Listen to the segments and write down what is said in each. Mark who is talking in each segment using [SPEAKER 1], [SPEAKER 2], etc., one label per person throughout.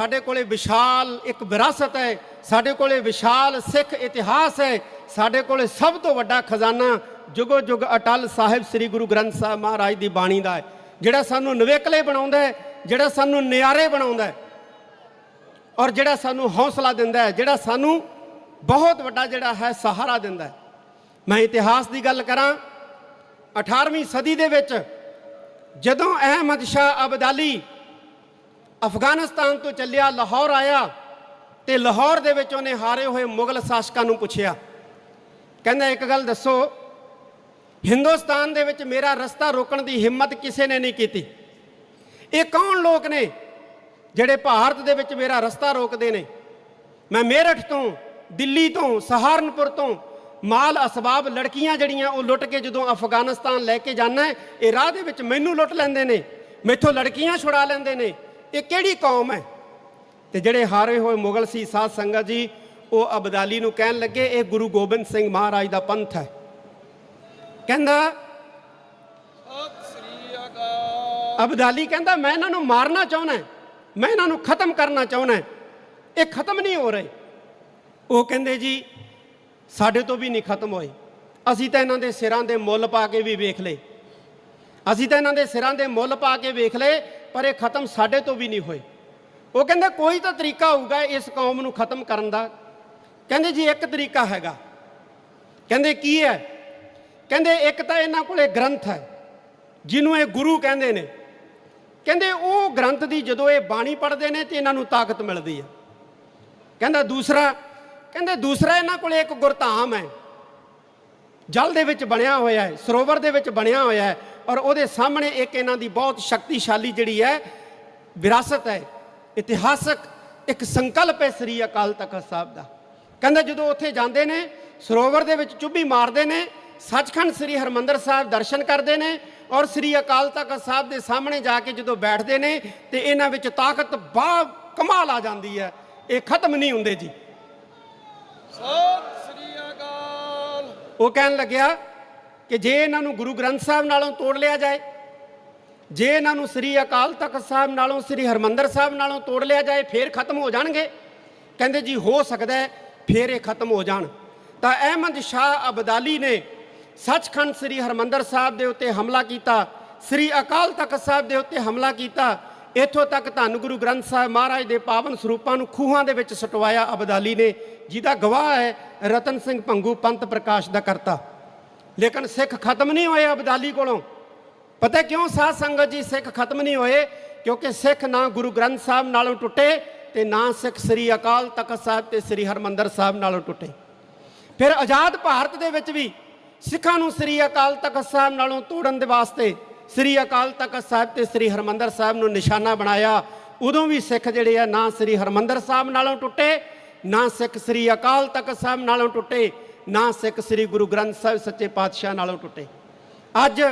[SPEAKER 1] ਸਾਡੇ ਕੋਲੇ ਵਿਸ਼ਾਲ ਇੱਕ ਵਿਰਾਸਤ ਹੈ, ਸਾਡੇ ਕੋਲੇ ਵਿਸ਼ਾਲ ਸਿੱਖ ਇਤਿਹਾਸ ਹੈ, ਸਾਡੇ ਕੋਲੇ ਸਭ ਤੋਂ ਵੱਡਾ ਖਜ਼ਾਨਾ ਜੁਗੋ ਜੁਗ ਅਟਲ ਸਾਹਿਬ ਸ੍ਰੀ ਗੁਰੂ ਗ੍ਰੰਥ ਸਾਹਿਬ ਮਹਾਰਾਜ ਦੀ ਬਾਣੀ ਦਾ ਹੈ, ਜਿਹੜਾ ਸਾਨੂੰ ਨਵੇਕਲੇ ਬਣਾਉਂਦਾ ਹੈ, ਜਿਹੜਾ ਸਾਨੂੰ ਨਿਆਰੇ ਬਣਾਉਂਦਾ ਹੈ ਔਰ ਜਿਹੜਾ ਸਾਨੂੰ ਹੌਸਲਾ ਦਿੰਦਾ ਹੈ, ਜਿਹੜਾ ਸਾਨੂੰ ਬਹੁਤ ਵੱਡਾ ਜਿਹੜਾ ਹੈ ਸਹਾਰਾ ਦਿੰਦਾ ਹੈ। ਮੈਂ ਇਤਿਹਾਸ ਦੀ ਗੱਲ ਕਰਾਂ 18ਵੀਂ ਸਦੀ ਦੇ ਵਿੱਚ ਜਦੋਂ ਅਹਿਮਦ ਸ਼ਾਹ ਅਬਦਾਲੀ ਅਫਗਾਨਿਸਤਾਨ ਤੋਂ ਚੱਲਿਆ, ਲਾਹੌਰ ਆਇਆ ਤੇ ਲਾਹੌਰ ਦੇ ਵਿੱਚ ਉਹਨੇ ਹਾਰੇ ਹੋਏ ਮੁਗਲ ਸ਼ਾਸਕਾਂ ਨੂੰ ਪੁੱਛਿਆ। ਕਹਿੰਦਾ, ਇੱਕ ਗੱਲ ਦੱਸੋ, ਹਿੰਦੁਸਤਾਨ ਦੇ ਵਿੱਚ ਮੇਰਾ ਰਸਤਾ ਰੋਕਣ ਦੀ ਹਿੰਮਤ ਕਿਸੇ ਨੇ ਨਹੀਂ ਕੀਤੀ? ਇਹ ਕੌਣ ਲੋਕ ਨੇ ਜਿਹੜੇ ਭਾਰਤ ਦੇ ਵਿੱਚ ਮੇਰਾ ਰਸਤਾ ਰੋਕਦੇ ਨੇ? ਮੈਂ ਮੇਰਠ ਤੋਂ, ਦਿੱਲੀ ਤੋਂ, ਸਹਾਰਨਪੁਰ ਤੋਂ ਮਾਲ ਅਸਬਾਬ ਲੜਕੀਆਂ ਜਿਹੜੀਆਂ ਉਹ ਲੁੱਟ ਕੇ ਜਦੋਂ ਅਫਗਾਨਿਸਤਾਨ ਲੈ ਕੇ ਜਾਣਾ ਹੈ, ਇਹ ਰਾਹ ਦੇ ਵਿੱਚ ਮੈਨੂੰ ਲੁੱਟ ਲੈਂਦੇ ਨੇ, ਮੈਥੋਂ ਲੜਕੀਆਂ ਛੁਡਾ ਲੈਂਦੇ ਨੇ। ਇਹ ਕਿਹੜੀ ਕੌਮ ਹੈ? ਤੇ ਜਿਹੜੇ ਹਾਰੇ ਹੋਏ ਮੁਗਲ ਸੀ, ਸਾਧ ਸੰਗਤ ਜੀ, ਉਹ ਅਬਦਾਲੀ ਨੂੰ ਕਹਿਣ ਲੱਗੇ, ਇਹ ਗੁਰੂ ਗੋਬਿੰਦ ਸਿੰਘ ਮਹਾਰਾਜ ਦਾ ਪੰਥ ਹੈ। ਕਹਿੰਦਾ, ਅਬਦਾਲੀ ਕਹਿੰਦਾ, ਮੈਂ ਇਹਨਾਂ ਨੂੰ ਮਾਰਨਾ ਚਾਹੁੰਦਾ ਮੈਂ ਇਹਨਾਂ ਨੂੰ ਖਤਮ ਕਰਨਾ ਚਾਹੁੰਦਾ ਇਹ ਖਤਮ ਨਹੀਂ ਹੋ ਰਹੇ। ਉਹ ਕਹਿੰਦੇ ਜੀ, ਸਾਡੇ ਤੋਂ ਵੀ ਨਹੀਂ ਖਤਮ ਹੋਏ। ਅਸੀਂ ਤਾਂ ਇਹਨਾਂ ਦੇ ਸਿਰਾਂ ਦੇ ਮੁੱਲ ਪਾ ਕੇ ਵੀ ਵੇਖ ਲਏ। ਅਸੀਂ ਤਾਂ ਇਹਨਾਂ ਦੇ ਸਿਰਾਂ ਦੇ ਮੁੱਲ ਪਾ ਕੇ ਵੇਖ ਲਏ ਪਰ ਇਹ ਖਤਮ ਸਾਡੇ ਤੋਂ ਵੀ ਨਹੀਂ ਹੋਏ। ਉਹ ਕਹਿੰਦੇ ਕੋਈ ਤਾਂ ਤਰੀਕਾ ਹੋਊਗਾ ਇਸ ਕੌਮ ਨੂੰ ਖਤਮ ਕਰਨ ਦਾ। ਕਹਿੰਦੇ ਜੀ ਇੱਕ ਤਰੀਕਾ ਹੈਗਾ। ਕਹਿੰਦੇ ਕੀ ਹੈ? ਕਹਿੰਦੇ ਇੱਕ ਤਾਂ ਇਹਨਾਂ ਕੋਲੇ ਗ੍ਰੰਥ ਹੈ, ਜਿਹਨੂੰ ਇਹ ਗੁਰੂ ਕਹਿੰਦੇ ਨੇ। ਕਹਿੰਦੇ ਉਹ ਗ੍ਰੰਥ ਦੀ ਜਦੋਂ ਇਹ ਬਾਣੀ ਪੜ੍ਹਦੇ ਨੇ ਤੇ ਇਹਨਾਂ ਨੂੰ ਤਾਕਤ ਮਿਲਦੀ ਹੈ। ਕਹਿੰਦਾ ਦੂਸਰਾ, ਕਹਿੰਦੇ ਦੂਸਰਾ ਇਹਨਾਂ ਕੋਲੇ ਇੱਕ ਗੁਰਧਾਮ ਹੈ। ਜਲ ਦੇ ਵਿੱਚ ਬਣਿਆ ਹੋਇਆ ਹੈ, ਸਰੋਵਰ ਦੇ ਵਿੱਚ ਬਣਿਆ ਹੋਇਆ ਹੈ ਔਰ ਉਹਦੇ ਸਾਹਮਣੇ ਇੱਕ ਇਹਨਾਂ ਦੀ ਬਹੁਤ ਸ਼ਕਤੀਸ਼ਾਲੀ ਜਿਹੜੀ ਹੈ ਵਿਰਾਸਤ ਹੈ, ਇਤਿਹਾਸਕ ਇੱਕ ਸੰਕਲਪ ਹੈ ਸ੍ਰੀ ਅਕਾਲ ਤਖਤ ਸਾਹਿਬ ਦਾ। ਕਹਿੰਦਾ ਜਦੋਂ ਉੱਥੇ ਜਾਂਦੇ ਨੇ, ਸਰੋਵਰ ਦੇ ਵਿੱਚ ਚੁੱਭੀ ਮਾਰਦੇ ਨੇ, ਸੱਚਖੰਡ ਸ੍ਰੀ ਹਰਮੰਦਰ ਸਾਹਿਬ ਦਰਸ਼ਨ ਕਰਦੇ ਨੇ ਔਰ ਸ੍ਰੀ ਅਕਾਲ ਤਖਤ ਸਾਹਿਬ ਦੇ ਸਾਹਮਣੇ ਜਾ ਕੇ ਜਦੋਂ ਬੈਠਦੇ ਨੇ ਤੇ ਇਹਨਾਂ ਵਿੱਚ ਤਾਕਤ ਬਾ ਕਮਾਲ ਆ ਜਾਂਦੀ ਹੈ, ਇਹ ਖਤਮ ਨਹੀਂ ਹੁੰਦੇ ਜੀ।
[SPEAKER 2] ਸਤਿ
[SPEAKER 1] ਉਹ ਕਹਿਣ ਲੱਗਿਆ ਕਿ ਜੇ ਇਹਨਾਂ ਨੂੰ ਗੁਰੂ ਗ੍ਰੰਥ ਸਾਹਿਬ ਨਾਲੋਂ ਤੋੜ ਲਿਆ ਜਾਏ, ਜੇ ਇਹਨਾਂ ਨੂੰ ਸ੍ਰੀ ਅਕਾਲ ਤਖਤ ਸਾਹਿਬ ਨਾਲੋਂ, ਸ੍ਰੀ ਹਰਮੰਦਰ ਸਾਹਿਬ ਨਾਲੋਂ ਤੋੜ ਲਿਆ ਜਾਏ, ਫੇਰ ਖਤਮ ਹੋ ਜਾਣਗੇ? ਕਹਿੰਦੇ ਜੀ ਹੋ ਸਕਦਾ ਹੈ, ਫੇਰ ਇਹ ਖਤਮ ਹੋ ਜਾਣ। ਤਾਂ ਅਹਿਮਦ ਸ਼ਾਹ ਅਬਦਾਲੀ ਨੇ ਸੱਚਖੰਡ ਸ੍ਰੀ ਹਰਮੰਦਰ ਸਾਹਿਬ ਦੇ ਉੱਤੇ ਹਮਲਾ ਕੀਤਾ, ਸ੍ਰੀ ਅਕਾਲ ਤਖਤ ਸਾਹਿਬ ਦੇ ਉੱਤੇ ਹਮਲਾ ਕੀਤਾ, ਇੱਥੋਂ ਤੱਕ ਧੰਨ ਗੁਰੂ ਗ੍ਰੰਥ ਸਾਹਿਬ ਮਹਾਰਾਜ ਦੇ ਪਾਵਨ ਸਰੂਪਾਂ ਨੂੰ ਖੂਹਾਂ ਦੇ ਵਿੱਚ ਸਟਵਾਇਆ ਅਬਦਾਲੀ ਨੇ। ਜਿਹਦਾ ਗਵਾਹ ਹੈ ਰਤਨ ਸਿੰਘ ਭੰਗੂ, ਪੰਤ ਪ੍ਰਕਾਸ਼ ਦਾ ਕਰਤਾ। ਲੇਕਿਨ ਸਿੱਖ ਖਤਮ ਨਹੀਂ ਹੋਏ ਅਬਦਾਲੀ ਕੋਲੋਂ। ਪਤਾ ਕਿਉਂ ਸਾਧ ਸੰਗਤ ਜੀ ਸਿੱਖ ਖਤਮ ਨਹੀਂ ਹੋਏ? ਕਿਉਂਕਿ ਸਿੱਖ ਨਾ ਗੁਰੂ ਗ੍ਰੰਥ ਸਾਹਿਬ ਨਾਲੋਂ ਟੁੱਟੇ ਤੇ ਨਾ ਸਿੱਖ ਸ੍ਰੀ ਅਕਾਲ ਤਖਤ ਸਾਹਿਬ ਤੇ ਸ੍ਰੀ ਹਰਮੰਦਰ ਸਾਹਿਬ ਨਾਲੋਂ ਟੁੱਟੇ। ਫਿਰ ਆਜ਼ਾਦ ਭਾਰਤ ਦੇ ਵਿੱਚ ਵੀ ਸਿੱਖਾਂ ਨੂੰ ਸ੍ਰੀ ਅਕਾਲ ਤਖਤ ਸਾਹਿਬ ਨਾਲੋਂ ਤੋੜਨ ਦੇ ਵਾਸਤੇ ਸ੍ਰੀ ਅਕਾਲ ਤਖਤ ਸਾਹਿਬ ਤੇ ਸ੍ਰੀ ਹਰਮੰਦਰ ਸਾਹਿਬ ਨੂੰ ਨਿਸ਼ਾਨਾ ਬਣਾਇਆ। ਉਦੋਂ ਵੀ ਸਿੱਖ ਜਿਹੜੇ ਆ ਨਾ ਸ੍ਰੀ ਹਰਮੰਦਰ ਸਾਹਿਬ ਨਾਲੋਂ ਟੁੱਟੇ ਨਾ ਸਿੱਖ ਸ੍ਰੀ ਅਕਾਲ ਤਖਤ ਸਾਹਿਬ ਨਾਲੋਂ ਟੁੱਟੇ, ਨਾ ਸਿੱਖ ਸ੍ਰੀ ਗੁਰੂ ਗ੍ਰੰਥ ਸਾਹਿਬ ਸੱਚੇ ਪਾਤਸ਼ਾਹ ਨਾਲੋਂ ਟੁੱਟੇ। ਅੱਜ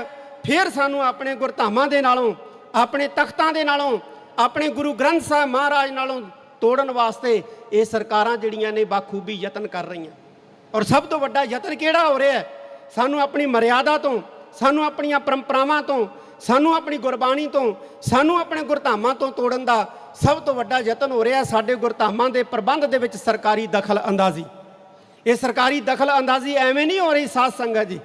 [SPEAKER 1] ਫਿਰ ਸਾਨੂੰ ਆਪਣੇ ਗੁਰਧਾਮਾਂ ਦੇ ਨਾਲੋਂ, ਆਪਣੇ ਤਖਤਾਂ ਦੇ ਨਾਲੋਂ, ਆਪਣੇ ਗੁਰੂ ਗ੍ਰੰਥ ਸਾਹਿਬ ਮਹਾਰਾਜ ਨਾਲੋਂ ਤੋੜਨ ਵਾਸਤੇ ਇਹ ਸਰਕਾਰਾਂ ਜਿਹੜੀਆਂ ਨੇ ਬਾਖੂਬੀ ਯਤਨ ਕਰ ਰਹੀਆਂ। ਔਰ ਸਭ ਤੋਂ ਵੱਡਾ ਯਤਨ ਕਿਹੜਾ ਹੋ ਰਿਹਾ ਹੈ? ਸਾਨੂੰ ਆਪਣੀ ਮਰਿਆਦਾ ਤੋਂ, ਸਾਨੂੰ ਆਪਣੀਆਂ ਪਰੰਪਰਾਵਾਂ ਤੋਂ, ਸਾਨੂੰ ਆਪਣੀ ਗੁਰਬਾਣੀ ਤੋਂ, ਸਾਨੂੰ ਆਪਣੇ ਗੁਰਧਾਮਾਂ ਤੋਂ ਤੋੜਨ ਦਾ ਸਭ ਤੋਂ ਵੱਡਾ ਯਤਨ ਹੋ ਰਿਹਾ ਸਾਡੇ ਗੁਰਧਾਮਾਂ ਦੇ ਪ੍ਰਬੰਧ ਦੇ ਵਿੱਚ ਸਰਕਾਰੀ ਦਖਲ ਅੰਦਾਜ਼ੀ। ਇਹ ਸਰਕਾਰੀ ਦਖਲ ਅੰਦਾਜ਼ੀ ਐਵੇਂ ਨਹੀਂ ਹੋ ਰਹੀ ਸਾਧ ਸੰਗਤ ਜੀ।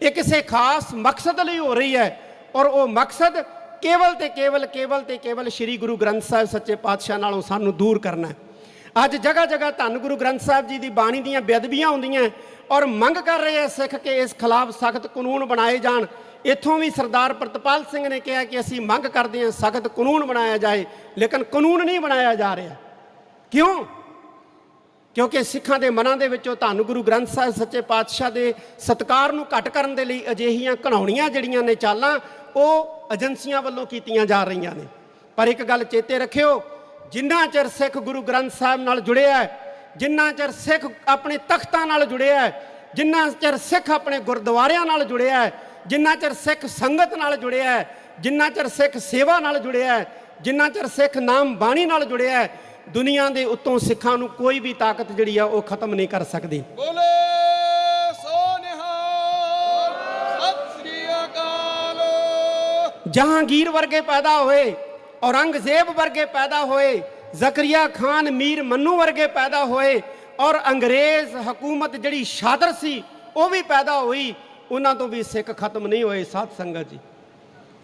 [SPEAKER 1] ਇਹ ਕਿਸੇ ਖਾਸ ਮਕਸਦ ਲਈ ਹੋ ਰਹੀ ਹੈ ਔਰ ਉਹ ਮਕਸਦ ਕੇਵਲ ਤੇ ਕੇਵਲ ਕੇਵਲ ਤੇ ਕੇਵਲ ਸ੍ਰੀ ਗੁਰੂ ਗ੍ਰੰਥ ਸਾਹਿਬ ਸੱਚੇ ਪਾਤਸ਼ਾਹ ਨਾਲੋਂ ਸਾਨੂੰ ਦੂਰ ਕਰਨਾ ਹੈ। ਅੱਜ ਜਗ੍ਹਾ ਜਗ੍ਹਾ ਧੰਨ ਗੁਰੂ ਗ੍ਰੰਥ ਸਾਹਿਬ ਜੀ ਦੀ ਬਾਣੀ ਦੀਆਂ ਬੇਅਦਬੀਆਂ ਹੁੰਦੀਆਂ ਔਰ ਮੰਗ ਕਰ ਰਹੇ ਆ ਸਿੱਖ ਕਿ ਇਸ ਖਿਲਾਫ ਸਖਤ ਕਾਨੂੰਨ ਬਣਾਏ ਜਾਣ। ਇੱਥੋਂ ਵੀ ਸਰਦਾਰ ਪ੍ਰਤਪਾਲ ਸਿੰਘ ਨੇ ਕਿਹਾ ਕਿ ਅਸੀਂ ਮੰਗ ਕਰਦੇ ਹਾਂ ਸਖਤ ਕਾਨੂੰਨ ਬਣਾਇਆ ਜਾਏ, ਲੇਕਿਨ ਕਾਨੂੰਨ ਨਹੀਂ ਬਣਾਇਆ ਜਾ ਰਿਹਾ। ਕਿਉਂ? ਕਿਉਂਕਿ ਸਿੱਖਾਂ ਦੇ ਮਨਾਂ ਦੇ ਵਿੱਚੋਂ ਧੰਨ ਗੁਰੂ ਗ੍ਰੰਥ ਸਾਹਿਬ ਸੱਚੇ ਪਾਤਸ਼ਾਹ ਦੇ ਸਤਕਾਰ ਨੂੰ ਘਟ ਕਰਨ ਦੇ ਲਈ ਅਜਿਹੀਆਂ ਘਣਾਉਣੀਆਂ ਜਿਹੜੀਆਂ ਨੇ ਚਾਲਾਂ, ਉਹ ਏਜੰਸੀਆਂ ਵੱਲੋਂ ਕੀਤੀਆਂ ਜਾ ਰਹੀਆਂ ਨੇ। ਪਰ ਇੱਕ ਗੱਲ ਚੇਤੇ ਰੱਖਿਓ, ਜਿੰਨਾ ਚਿਰ ਸਿੱਖ ਗੁਰੂ ਗ੍ਰੰਥ ਸਾਹਿਬ ਨਾਲ ਜੁੜਿਆ ਹੈ, ਜਿੰਨਾ ਚਿਰ ਸਿੱਖ ਆਪਣੇ ਤਖਤਾਂ ਨਾਲ ਜੁੜਿਆ ਹੈ, ਜਿੰਨਾ ਚਿਰ ਸਿੱਖ ਆਪਣੇ ਗੁਰਦੁਆਰਿਆਂ ਨਾਲ ਜੁੜਿਆ ਹੈ ਜਿੰਨਾ ਚਿਰ ਸਿੱਖ ਸੰਗਤ ਨਾਲ ਜੁੜਿਆ ਹੈ ਜਿੰਨਾ ਚਿਰ ਸਿੱਖ ਸੇਵਾ ਨਾਲ ਜੁੜਿਆ ਹੈ ਜਿੰਨਾ ਚਿਰ ਸਿੱਖ ਨਾਮ ਬਾਣੀ ਨਾਲ ਜੁੜਿਆ ਹੈ ਦੁਨੀਆ ਦੇ ਉੱਤੋਂ ਸਿੱਖਾਂ ਨੂੰ ਕੋਈ ਵੀ ਤਾਕਤ ਜਿਹੜੀ ਆ ਉਹ ਖਤਮ ਨਹੀਂ ਕਰ ਸਕਦੀ।
[SPEAKER 2] ਬੋਲੇ
[SPEAKER 1] ਜਹਾਂਗੀਰ ਵਰਗੇ ਪੈਦਾ ਹੋਏ ਔਰੰਗਜ਼ੇਬ ਵਰਗੇ ਪੈਦਾ ਹੋਏ ਜ਼ਕਰੀਆ ਖਾਨ ਮੀਰ ਮੰਨੂ ਵਰਗੇ ਪੈਦਾ ਹੋਏ ਔਰ ਅੰਗਰੇਜ਼ ਹਕੂਮਤ ਜਿਹੜੀ ਸ਼ਾਦਰ ਸੀ ਉਹ ਵੀ ਪੈਦਾ ਹੋਈ। ਉਹਨਾਂ ਤੋਂ ਵੀ ਸਿੱਖ ਖਤਮ ਨਹੀਂ ਹੋਏ ਸਾਧ ਸੰਗਤ ਜੀ।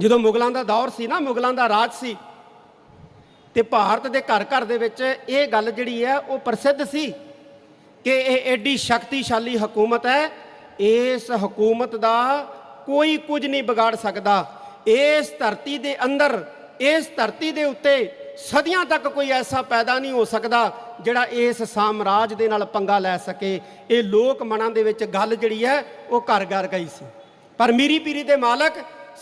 [SPEAKER 1] ਜਦੋਂ ਮੁਗਲਾਂ ਦਾ ਦੌਰ ਸੀ ਨਾ, ਮੁਗਲਾਂ ਦਾ ਰਾਜ ਸੀ, ਤੇ ਭਾਰਤ ਦੇ ਘਰ ਘਰ ਦੇ ਵਿੱਚ ਇਹ ਗੱਲ ਜਿਹੜੀ ਹੈ, ਉਹ ਪ੍ਰਸਿੱਧ ਸੀ ਕਿ ਇਹ ਐਡੀ ਸ਼ਕਤੀਸ਼ਾਲੀ ਹਕੂਮਤ ਹੈ। ਇਸ ਹਕੂਮਤ ਦਾ ਕੋਈ ਕੁਝ ਨਹੀਂ ਵਿਗਾੜ ਸਕਦਾ। ਇਸ ਧਰਤੀ ਦੇ ਅੰਦਰ, ਇਸ ਧਰਤੀ ਦੇ ਉੱਤੇ ਸਦੀਆਂ ਤੱਕ ਕੋਈ ਐਸਾ ਪੈਦਾ ਨਹੀਂ ਹੋ ਸਕਦਾ ਜਿਹੜਾ ਇਸ ਸਾਮਰਾਜ ਦੇ ਨਾਲ ਪੰਗਾ ਲੈ ਸਕੇ। ਇਹ ਲੋਕ ਮਨਾਂ ਦੇ ਵਿੱਚ ਗੱਲ ਜਿਹੜੀ ਹੈ, ਉਹ ਘਰ ਘਰ ਗਈ ਸੀ। ਪਰ ਮੀਰੀ ਪੀਰੀ ਦੇ ਮਾਲਕ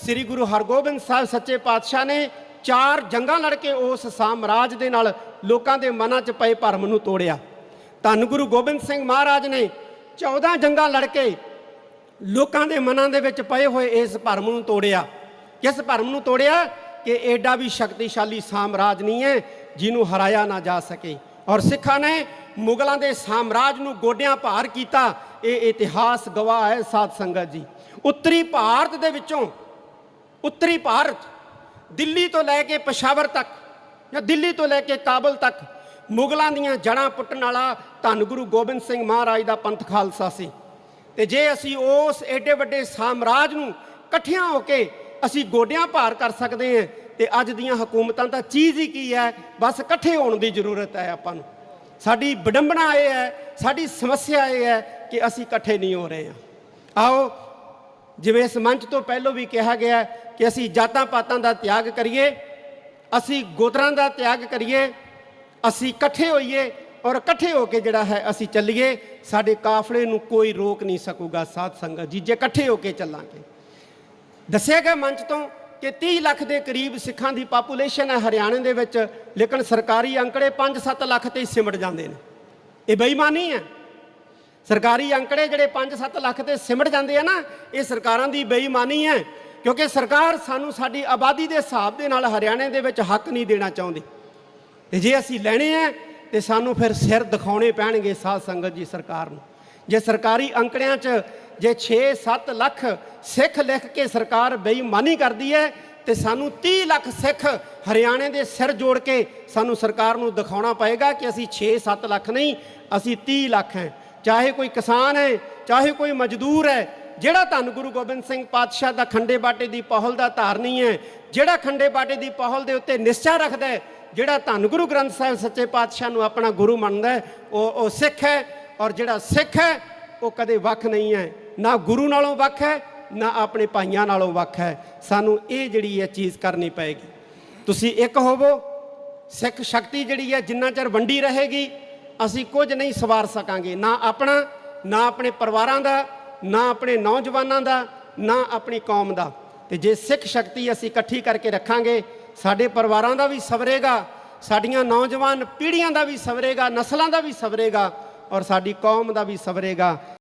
[SPEAKER 1] ਸ੍ਰੀ ਗੁਰੂ ਹਰਗੋਬਿੰਦ ਸਾਹਿਬ ਸੱਚੇ ਪਾਤਸ਼ਾਹ ਨੇ ਚਾਰ ਜੰਗਾਂ ਲੜ ਕੇ ਉਸ ਸਾਮਰਾਜ ਦੇ ਨਾਲ ਲੋਕਾਂ ਦੇ ਮਨਾਂ 'ਚ ਪਏ ਭਰਮ ਨੂੰ ਤੋੜਿਆ। ਧੰਨ ਗੁਰੂ ਗੋਬਿੰਦ ਸਿੰਘ ਮਹਾਰਾਜ ਨੇ 14 ਜੰਗਾਂ ਲੜ ਕੇ ਲੋਕਾਂ ਦੇ ਮਨਾਂ ਦੇ ਵਿੱਚ ਪਏ ਹੋਏ ਇਸ ਭਰਮ ਨੂੰ ਤੋੜਿਆ। ਕਿਸ ਭਰਮ ਨੂੰ ਤੋੜਿਆ? ਕਿ ਐਡਾ ਵੀ ਸ਼ਕਤੀਸ਼ਾਲੀ ਸਾਮਰਾਜ ਨਹੀਂ ਹੈ ਜਿਹਨੂੰ ਹਰਾਇਆ ਨਾ ਜਾ ਸਕੇ। ਔਰ ਸਿੱਖਾਂ ਨੇ ਮੁਗਲਾਂ ਦੇ ਸਾਮਰਾਜ ਨੂੰ ਗੋਡਿਆਂ ਭਾਰ ਕੀਤਾ। ਇਹ ਇਤਿਹਾਸ ਗਵਾਹ ਹੈ ਸਾਧ ਸੰਗਤ ਜੀ। ਉੱਤਰੀ ਭਾਰਤ ਦੇ ਵਿੱਚੋਂ, ਉੱਤਰੀ ਭਾਰਤ ਦਿੱਲੀ ਤੋਂ ਲੈ ਕੇ ਪਸ਼ਾਵਰ ਤੱਕ ਜਾਂ ਦਿੱਲੀ ਤੋਂ ਲੈ ਕੇ ਕਾਬਲ ਤੱਕ ਮੁਗਲਾਂ ਦੀਆਂ ਜੜਾਂ ਪੁੱਟਣ ਵਾਲਾ ਧੰਨ ਗੁਰੂ ਗੋਬਿੰਦ ਸਿੰਘ ਮਹਾਰਾਜ ਦਾ ਪੰਥ ਖਾਲਸਾ ਸੀ। ਤੇ ਜੇ ਅਸੀਂ ਉਸ ਏਡੇ ਵੱਡੇ ਸਾਮਰਾਜ ਨੂੰ ਇਕੱਠਿਆਂ ਹੋ ਕੇ ਅਸੀਂ ਗੋਡਿਆਂ ਭਾਰ ਕਰ ਸਕਦੇ ਹਾਂ ਤੇ ਅੱਜ ਦੀਆਂ ਹਕੂਮਤਾਂ ਤਾਂ ਚੀਜ਼ ਹੀ ਕੀ ਹੈ? ਬਸ ਇਕੱਠੇ ਹੋਣ ਦੀ ਜ਼ਰੂਰਤ ਹੈ ਆਪਾਂ ਨੂੰ। ਸਾਡੀ ਵਿਡੰਬਣਾ ਇਹ ਹੈ, ਸਾਡੀ ਸਮੱਸਿਆ ਇਹ ਹੈ ਕਿ ਅਸੀਂ ਇਕੱਠੇ ਨਹੀਂ ਹੋ ਰਹੇ ਹਾਂ। ਆਓ, ਜਿਵੇਂ ਇਸ ਮੰਚ ਤੋਂ ਪਹਿਲਾਂ ਵੀ ਕਿਹਾ ਗਿਆ ਕਿ ਅਸੀਂ ਜਾਤਾਂ ਪਾਤਾਂ ਦਾ ਤਿਆਗ ਕਰੀਏ, ਅਸੀਂ ਗੋਤਰਾਂ ਦਾ ਤਿਆਗ ਕਰੀਏ, ਅਸੀਂ ਇਕੱਠੇ ਹੋਈਏ ਔਰ ਇਕੱਠੇ ਹੋ ਕੇ ਜਿਹੜਾ ਹੈ ਅਸੀਂ ਚੱਲੀਏ, ਸਾਡੇ ਕਾਫਲੇ ਨੂੰ ਕੋਈ ਰੋਕ ਨਹੀਂ ਸਕੂਗਾ ਸਾਧ ਸੰਗਤ ਜੀ, ਜੇ ਇਕੱਠੇ ਹੋ ਕੇ ਚੱਲਾਂਗੇ। ਦੱਸਿਆ ਗਿਆ ਮੰਚ ਤੋਂ ਕਿ 30 ਲੱਖ ਦੇ ਕਰੀਬ ਸਿੱਖਾਂ ਦੀ ਪਾਪੂਲੇਸ਼ਨ ਹੈ ਹਰਿਆਣੇ ਦੇ ਵਿੱਚ, ਲੇਕਿਨ ਸਰਕਾਰੀ ਅੰਕੜੇ 5-7 ਲੱਖ ਤੇ ਸਿਮਟ ਜਾਂਦੇ ਨੇ। ਇਹ ਬੇਈਮਾਨੀ ਹੈ। ਸਰਕਾਰੀ ਅੰਕੜੇ ਜਿਹੜੇ 5-7 ਲੱਖ ਤੇ ਸਿਮਟ ਜਾਂਦੇ ਆ ਨਾ, ਇਹ ਸਰਕਾਰਾਂ ਦੀ ਬੇਈਮਾਨੀ ਹੈ, ਕਿਉਂਕਿ ਸਰਕਾਰ ਸਾਨੂੰ ਸਾਡੀ ਆਬਾਦੀ ਦੇ ਹਿਸਾਬ ਦੇ ਨਾਲ ਹਰਿਆਣੇ ਦੇ ਵਿੱਚ ਹੱਕ ਨਹੀਂ ਦੇਣਾ ਚਾਹੁੰਦੀ। ਤੇ ਜੇ ਅਸੀਂ ਲੈਣੇ ਆ, ਤੇ ਸਾਨੂੰ ਫਿਰ ਸਿਰ ਦਿਖਾਉਣੇ ਪੈਣਗੇ ਸਾਧ ਸੰਗਤ ਜੀ ਸਰਕਾਰ ਨੂੰ। ਜੇ ਸਰਕਾਰੀ ਅੰਕੜਿਆਂ 'ਚ ਜੇ 6-7 ਲੱਖ ਸਿੱਖ ਲਿਖ ਕੇ ਸਰਕਾਰ ਬੇਈਮਾਨੀ ਕਰਦੀ ਹੈ, ਤੇ ਸਾਨੂੰ 30 ਲੱਖ ਸਿੱਖ ਹਰਿਆਣੇ ਦੇ ਸਿਰ ਜੋੜ ਕੇ ਸਾਨੂੰ ਸਰਕਾਰ ਨੂੰ ਦਿਖਾਉਣਾ ਪਏਗਾ ਕਿ ਅਸੀਂ 6-7 ਲੱਖ ਨਹੀਂ, ਅਸੀਂ 30 ਲੱਖ ਹੈ। ਚਾਹੇ ਕੋਈ ਕਿਸਾਨ ਹੈ, ਚਾਹੇ ਕੋਈ ਮਜ਼ਦੂਰ ਹੈ, ਜਿਹੜਾ ਧੰਨ ਗੁਰੂ ਗੋਬਿੰਦ ਸਿੰਘ ਪਾਤਸ਼ਾਹ ਦਾ ਖੰਡੇ ਬਾਟੇ ਦੀ ਪਹਲ ਦਾ ਧਾਰਨੀ ਹੈ, ਜਿਹੜਾ ਖੰਡੇ ਬਾਟੇ ਦੀ ਪਹਲ ਦੇ ਉੱਤੇ ਨਿਸ਼ਚਾ ਰੱਖਦਾ ਹੈ, ਜਿਹੜਾ ਧੰਨ ਗੁਰੂ ਗ੍ਰੰਥ ਸਾਹਿਬ ਸੱਚੇ ਪਾਤਸ਼ਾਹ ਨੂੰ ਆਪਣਾ ਗੁਰੂ ਮੰਨਦਾ ਹੈ, ਉਹ ਉਹ ਸਿੱਖ ਹੈ, ਔਰ ਜਿਹੜਾ ਸਿੱਖ ਹੈ, ਉਹ ਕਦੇ ਵੱਖ ਨਹੀਂ ਹੈ। ਨਾ ਗੁਰੂ ਨਾਲੋਂ ਵੱਖ ਹੈ, ਨਾ ਆਪਣੇ ਭਾਈਆਂ ਨਾਲੋਂ ਵੱਖ ਹੈ। ਸਾਨੂੰ ਇਹ ਜਿਹੜੀ ਹੈ ਚੀਜ਼ ਕਰਨੀ ਪਏਗੀ। ਤੁਸੀਂ ਇੱਕ ਹੋਵੋ, ਸਿੱਖ ਸ਼ਕਤੀ ਜਿਹੜੀ ਹੈ ਜਿੰਨਾ ਚਿਰ ਵੰਡੀ ਰਹੇਗੀ, ਅਸੀਂ ਕੁਝ ਨਹੀਂ ਸਵਾਰ ਸਕਾਂਗੇ। ਨਾ ਆਪਣਾ, ਨਾ ਆਪਣੇ ਪਰਿਵਾਰਾਂ ਦਾ, ਨਾ ਆਪਣੇ ਨੌਜਵਾਨਾਂ ਦਾ, ਨਾ ਆਪਣੀ ਕੌਮ ਦਾ। ਤੇ ਜੇ ਸਿੱਖ ਸ਼ਕਤੀ ਅਸੀਂ ਇਕੱਠੀ ਕਰਕੇ ਰੱਖਾਂਗੇ, ਸਾਡੇ ਪਰਿਵਾਰਾਂ ਦਾ ਵੀ ਸਵਰੇਗਾ, ਸਾਡੀਆਂ ਨੌਜਵਾਨ ਪੀੜ੍ਹੀਆਂ ਦਾ ਵੀ ਸਵਰੇਗਾ, ਨਸਲਾਂ ਦਾ ਵੀ ਸਵਰੇਗਾ ਔਰ ਸਾਡੀ ਕੌਮ ਦਾ ਵੀ ਸਵਰੇਗਾ।